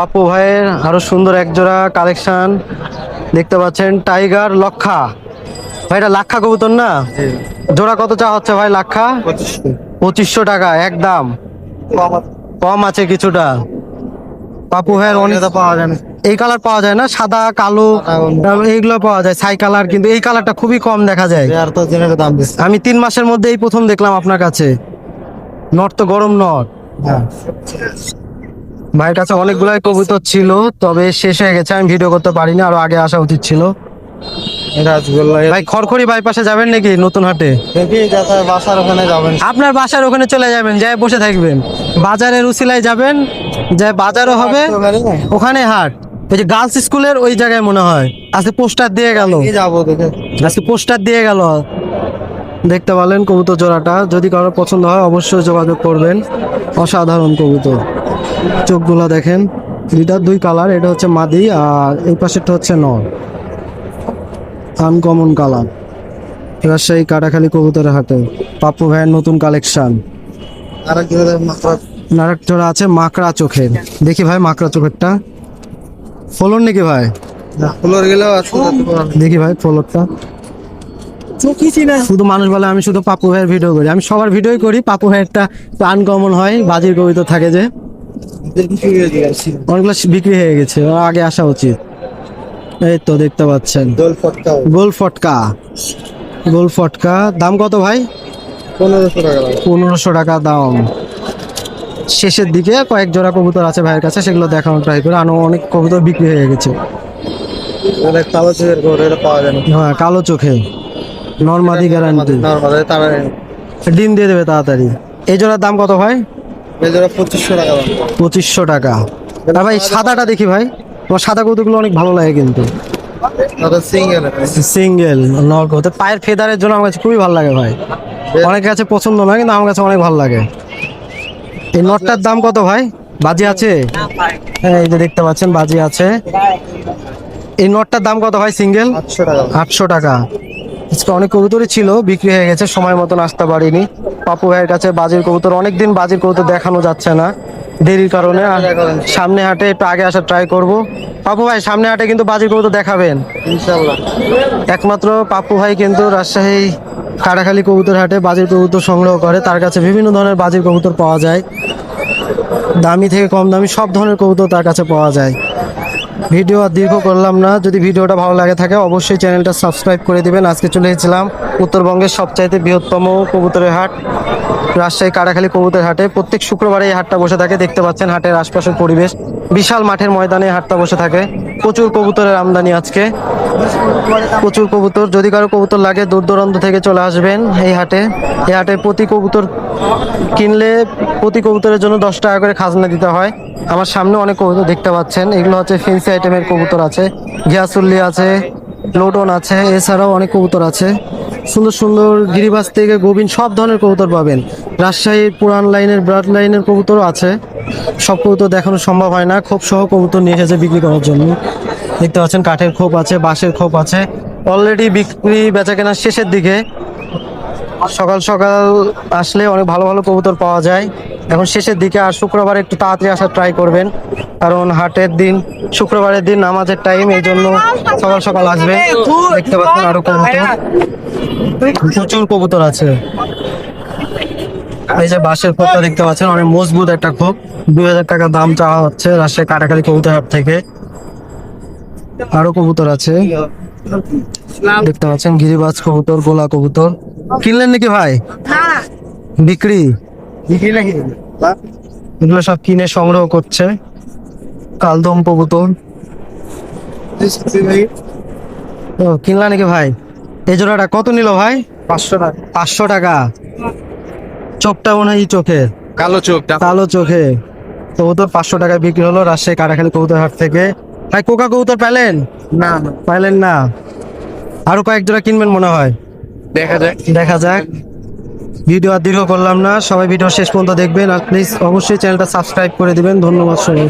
পাপ্পু ভাইয়ের আরও সুন্দর এক জোড়া কালেকশন। দেখতে পাচ্ছেন টাইগার লক্ষা। ভাই এটা লাক্ষা কবুতর না? জোড়া কত চা হচ্ছে ভাই লাক্ষা? পঁচিশশো। টাকা একদম। কম আছে। কিছুটা। পাপু ভাইয়ের অনেক পাওয়া যায় না। এই কালার পাওয়া যায় না? সাদা কালো এইগুলো পাওয়া যায় ছাই কালার। কিন্তু এই কালারটা খুবই কম দেখা যায়। আর তো জেনে দাম আমি তিন মাসের মধ্যে এই প্রথম দেখলাম আপনার কাছে। নট তো গরম নট। হ্যাঁ ভাইয়ের কাছে অনেকগুলাই কবুতর ছিল তবে শেষ হয়ে গেছে আমি ভিডিও করতে পারিনি আরও আগে আসা উচিত ছিল। রাজগোল্লা ভাই খড়খড়ি বাইপাসে যাবেন নাকি নতুন হাটে? বাসার ওখানে যাবেন। আপনার বাসার ওখানে চলে যাবেন যাই বসে থাকবেন। বাজারের উসিলায় যাবেন যে বাজারও হবে ওখানে হাট। ওই যে গার্লস স্কুলের ওই জায়গায় মনে হয়। আজকে পোস্টার দিয়ে গেল। আজকে পোস্টার দিয়ে গেল। দেখতে পারলেন কবুতর জোড়াটা। যদি কারোর পছন্দ হয় অবশ্যই যোগাযোগ করবেন। অসাধারণ কবুতর। চোখগুলো দেখেন। দুইটার দুই কালার এটা হচ্ছে মাদি আর এই পাশেরটা হচ্ছে নর। আনকমন কালার রাজশাহী কাটাখালী কবুতরের হাটে পাপ্পু ভাইয়ের নতুন কালেকশন জোড়া আছে মাকড়া চোখের। দেখি ভাই মাকড়া চোখেরটা। ফলন নাকি ভাই? ফুলোর গেলেও আছে দেখি ভাই ফলরটা। শুধু মানুষ বলে আমি শুধু পাপু ভাইয়ের ভিডিও করি। আমি সবার ভিডিওই করি পাপু ভাইয়েরটা আনকমন হয় বাজির কবিতা থাকে যে। অনেকগুলো বিক্রি হয়ে গেছে আগে আসা উচিত। এই তো দেখতে পাচ্ছেন। দোল ফটকা। গোল ফটকা। গোল ফটকা। দাম কত ভাই? পনেরোশো টাকা পনেরোশো টাকা দাম। শেষের দিকে কয়েক জোড়া কবুতর আছে ভাইয়ের কাছে সেগুলো দেখানো ট্রাই করে আরও অনেক কবুতর বিক্রি হয়ে গেছে। কালো চুলের ঘর পাওয়া যায় হ্যাঁ কালো চোখে নর্মাদি গ্যারান্টি ডিম দিয়ে দেবে তাড়াতাড়ি। এই জোড়ার দাম কত ভাই? পঁচিশশো টাকা দাম। পঁচিশশো টাকা। আর ভাই সাদাটা দেখি ভাই। তোমার সাদা কৌতুকগুলো অনেক ভালো লাগে কিন্তু। সিঙ্গেল। সিঙ্গেল পায়ের ফেদারের জন্য আমার কাছে খুবই ভালো লাগে ভাই। অনেকের কাছে পছন্দ নয় কিন্তু আমার কাছে অনেক ভালো লাগে। এই নটটার দাম কত ভাই? বাজি আছে? হ্যাঁ এই যে দেখতে পাচ্ছেন বাজি আছে। এই নটটার দাম কত ভাই সিঙ্গেল? আটশো টাকা। আটশো টাকা। আজকে অনেক কবুতরই ছিল বিক্রি হয়ে গেছে সময় মতন আসতে পারিনি। পাপু ভাইয়ের কাছে বাজির কবুতর অনেকদিন বাজির কবুতর দেখানো যাচ্ছে না দেরির কারণে সামনে হাটে একটু আগে আসার ট্রাই করব। পাপু ভাই সামনে হাটে কিন্তু বাজির কবুতর দেখাবেন? একমাত্র পাপ্পু ভাই কিন্তু রাজশাহী কাটাখালী কবুতর হাটে বাজির কবুতর সংগ্রহ করে তার কাছে বিভিন্ন ধরনের বাজির কবুতর পাওয়া যায়। দামি থেকে কম দামি সব ধরনের কবুতর তার কাছে পাওয়া যায়। ভিডিও আর দীর্ঘ করলাম না। যদি ভিডিওটা ভালো লাগে থাকে, অবশ্যই চ্যানেলটা সাবস্ক্রাইব করে দিবেন। আজকে চলে এসেছিলাম উত্তরবঙ্গের সবচাইতে বৃহত্তম কবুতরের হাট, রাজশাহী কাটাখালী কবুতরের হাটে। প্রত্যেক শুক্রবারে এই হাটটা বসে থাকে। দেখতে পাচ্ছেন হাটের আশপাশের পরিবেশ। বিশাল মাঠের ময়দানে হাটটা বসে থাকে। প্রচুর কবুতরের আমদানি আজকে। প্রচুর কবুতর, যদি কারও কবুতর লাগে, দূর দূরান্ত থেকে চলে আসবেন এই হাটে। এই হাটে প্রতি কবুতর কিনলে প্রতি কবুতরের জন্য দশ টাকা করে খাজনা দিতে হয়। আমার সামনে অনেক কবুতর দেখতে পাচ্ছেন। এগুলো হচ্ছে ফেন্সি আইটেমের কবুতর আছে। ঘিয়াসুল্লি আছে, লোটন আছে, এছাড়াও অনেক কবুতর আছে। সুন্দর সুন্দর গিরিবাস থেকে, গোবিন, সব ধরনের কবুতর পাবেন। রাজশাহীর পুরান লাইনের ব্রাড লাইনের কবুতরও আছে। সব কবুতর দেখানো সম্ভব হয় না। খোপ সহ কবুতর নিয়ে এসেছে বিক্রি করার জন্য। দেখতে পাচ্ছেন কাঠের খোপ আছে, বাঁশের খোপ আছে। অলরেডি বিক্রি বেচা কেনার শেষের দিকে। সকাল সকাল আসলে অনেক ভালো ভালো কবুতর পাওয়া যায়। এখন শেষের দিকে আর শুক্রবার একটু তাড়াতাড়ি আসার ট্রাই করবেন। কারণ হাটের দিন, শুক্রবারের দিন নামাজের টাইম এই জন্য সকাল সকাল আসবে। দেখতে পাচ্ছেন আরও কবুতর। প্রচুর কবুতর আছে। এই যে বাঁশের খোপটা দেখতে পাচ্ছেন অনেক মজবুত একটা খোপ। দুই হাজার টাকা দাম চাওয়া হচ্ছে রাজশাহী কাটাকালি কবুতর হাট থেকে। আরও কবুতর আছে। দেখতে পাচ্ছেন গিরিবাজ কবুতর গোলা কবুতর। কিনলেন নাকি ভাই? বিক্রি? বিক্রি নাকি? এগুলো সব কিনে সংগ্রহ করছে। কালদম কবুতর। ও কিনলা নাকি ভাই? এই জোড়াটা কত নিল ভাই? পাঁচশো টাকা। পাঁচশো টাকা। চোখটা মনে হয় চোখে? কালো চোখ কালো চোখে। কবুতর পাঁচশো টাকায় বিক্রি হলো রাজশাহী কাটাখালী কবুতর হাট থেকে। ভাই কোকা কবুতর পেলেন? না। না পাইলেন না। আরও কয়েক জোড়া কিনবেন মনে হয়। দেখা যাক। দেখা যাক। ভিডিও আর দীর্ঘ করলাম না। সবাই ভিডিও শেষ পর্যন্ত দেখবেন। আর প্লিজ অবশ্যই চ্যানেলটা সাবস্ক্রাইব করে দিবেন। ধন্যবাদ সবাই